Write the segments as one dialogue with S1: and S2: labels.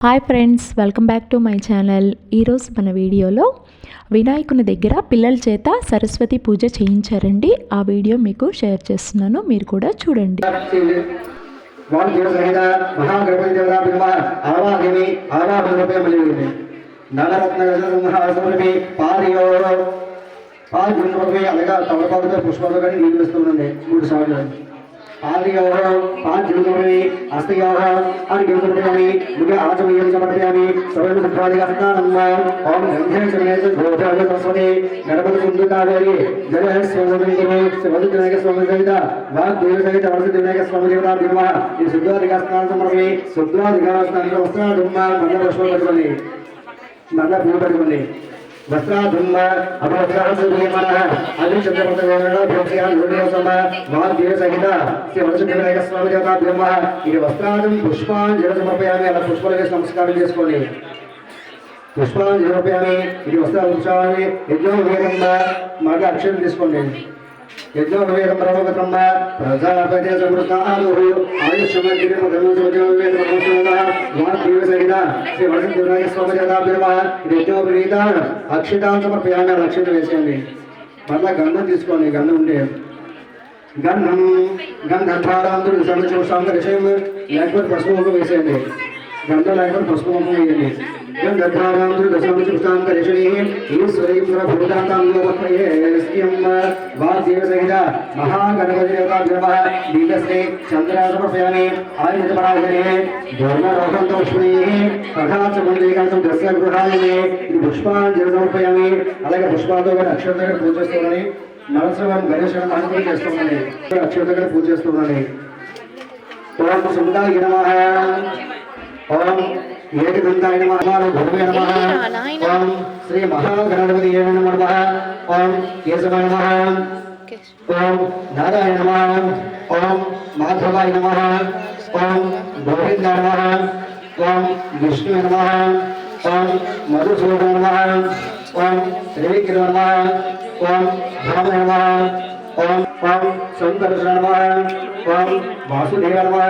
S1: Hi friends welcome back to my channel ఈరోజు మన వీడియోలో వినాయకుని దగ్గర పిల్లల చేత సరస్వతి పూజ చేయించారండి ఆ వీడియో మీకు షేర్ చేస్తున్నాను మీరు కూడా చూడండి
S2: పుష్పాలు కానీ నీళ్ళు వేస్తుందండి మూడు సార్లు పాదయో పాదగుండ్రపై అస్తయో అని గిరుతుంటామి ముఖ్య ఆచమయం సమర్పయామి. స్వయం సుప్రాదిగా స్నానమ్మ ఓం గంధే సమేత గోచార్య తస్వతి. గణపతి కుందుకావేరి జయ స్వామి శివజి వినాయక స్వామి సహిత వాగ్ దేవ సహిత వరసి వినాయక స్వామి దేవతా భిమ ఈ శుద్ధాధిక స్నానం సమర్పి శుద్ధాధిక స్నానం వస్త్రాడుమ్మ మల్ల పుష్పం పట్టుకొని మల్ల పూలు పట్టుకొని. వస్త్రాడుమ్మ అపవస్త్రాసుమన అది చంద్రపత సహిత శ్రీ వరసి స్వామి ఇది వస్త్రాదం పుష్పాన్ సమర్పయామి అలా పుష్పాలు వేసి నమస్కారం చేసుకోండి. పుష్పాలను నిరూపయామి ఇది వస్త్రాలు ఉంచాలి యజ్ఞం వేగంగా మాట అక్షరం తీసుకోండి. యజ్ఞం వేదం ప్రవగతమ్మ ప్రజాపతి సమృద్ధాలు ఆయుష్మంతిరి మధురు సోజనం వేద శ్రీ వేసేయండి మళ్ళా గంధం తీసుకోండి గంధం ఉండే గంధం గంధద్వారాంతుడు సందర్శనం విషయం లేకపోతే పసుపు వేసేయండి. గంధం లేకపోతే పసుపు ముఖం వేయండి గంధద్వారాంతుడు దశమృతాం కరిషణి ఈశ్వరీంద్ర భూతాంతాంగోపయస్యం వాద్దేవ సహిత మహాగణపతి దేవతాభ్యమ దీపశ్రీ చంద్రాసమర్పయామి ఆయుధపరాగరే ధర్మరోహంతోష్మీ తథాచ మండలీకాంతం దస్య గృహాయనే ఇది పుష్పాంజలి సమర్పయామి అలాగే పుష్పాలతో కూడా అక్షర దగ్గర పూజ చేస్తున్నాను నరసింహం గణేశ అనుకూలం చేస్తున్నాను అక్షర దగ్గర పూజ చేస్తున్నాను ఓం సుందాయ నమః ఓం ఏకదంతాయ నమః భూమే నమః ఓం శ్రీ మహాగణపతి నమః ఓం కేశవాయ నమః ఓం నారాయణ నమః ఓం మాధవాయ నమః ఓం గోవిందాయ నమః ఓం విష్ణువే నమః ఓం మధుసూదన నమః ఓం శ్రీవిక్రమ నమః ఓం భామ నమః ఓం ఓం శంకరకృష్ణ నమః ఓం వాసుదేవ నమః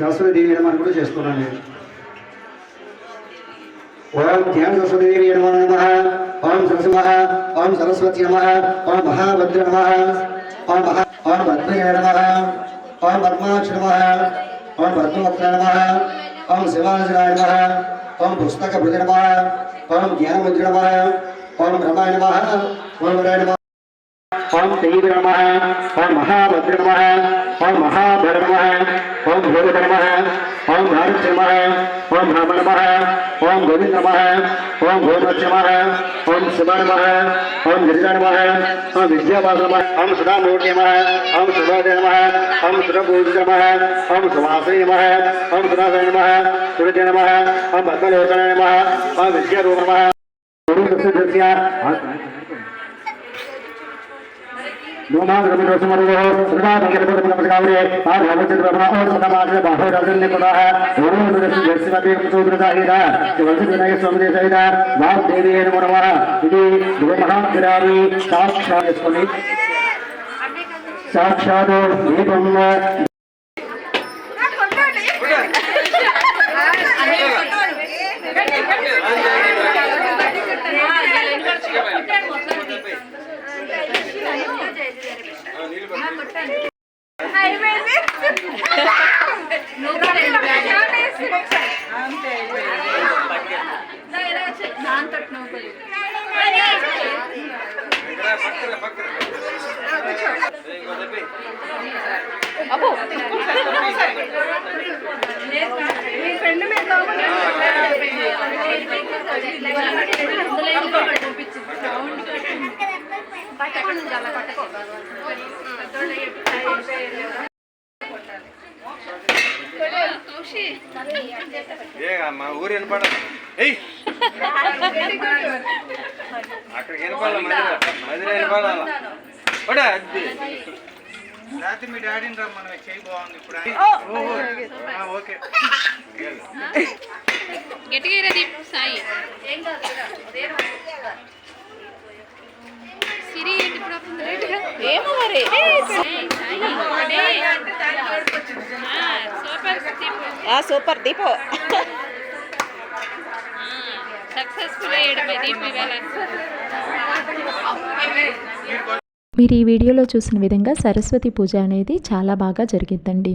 S2: సరస్వతి దేవి నమ అని కూడా చేస్తున్నాను నేను ఓం ధ్యాన సరస్వతి దేవి నమ నమ ఓం సరస్వ ఓం సరస్వతి నమ ఓం మహాభద్ర నమ ఓం మహా ఓం భద్రయ నమ ఓం పద్మాక్ష నమ ఓం పద్మవత్ర నమ ఓం శివాజరాయ నమ ఓం పుస్తక భృజ నమ ఓం జ్ఞానముద్ర నమ ఓం రమాయ నమ ఓం వరాయ నమ ओम श्री नम ओम महाभद्र नम ओम महाभर नम ओम भूर नम ओम भारत नम ओम हम नम ओम गोविंद नम ओम भूमच नम ओम शिव नम ओम गिरिजा नम ओम विद्यावास नम ओम सुधामूर्ति नम ओम सुभदे नम ओम सुरभूज नम ओम सुवासी नम ओम सुनासे नम सूर्य नम ओम भद्रलोचन नम ओम विद्यारूप नम गुरु दस्य నమ ఓం గిరిజ నమ ఓం విద్యావాస నమ ఓం సుధామూర్తి నమ ఓం సుభోద నమ ఓం సురభూజ నమ ఓం సువాసయ నమ ఓం సునాసయ నమ సురజ నమ ఓం పద్మలోచన నమ ఓం విద్యారూప నమ సాక్షాత్ దీపం
S3: అంతే. దాంతటి నువ్వు అబ్బో మీ ఫ్రెండ్ మీద చూపించింది పట్టకుండా పట్టకూడదు ఏ మా ఊరు వినపడ ఏయ్! అక్కడికి అది.
S4: లేకపోతే మీ డాడీని రమ్మని చేయి బాగుంది ఇప్పుడు. ఓకే.
S5: గట్టిగా సాయి. సిరి ఏంటి ఇప్పుడు ఏమో మరి. సూపర్ దీపు. సక్సెస్ఫుల్ అయ్యాడు బై దీపు
S1: మీరు ఈ వీడియోలో చూసిన విధంగా సరస్వతి పూజ అనేది చాలా బాగా జరిగిద్దండి.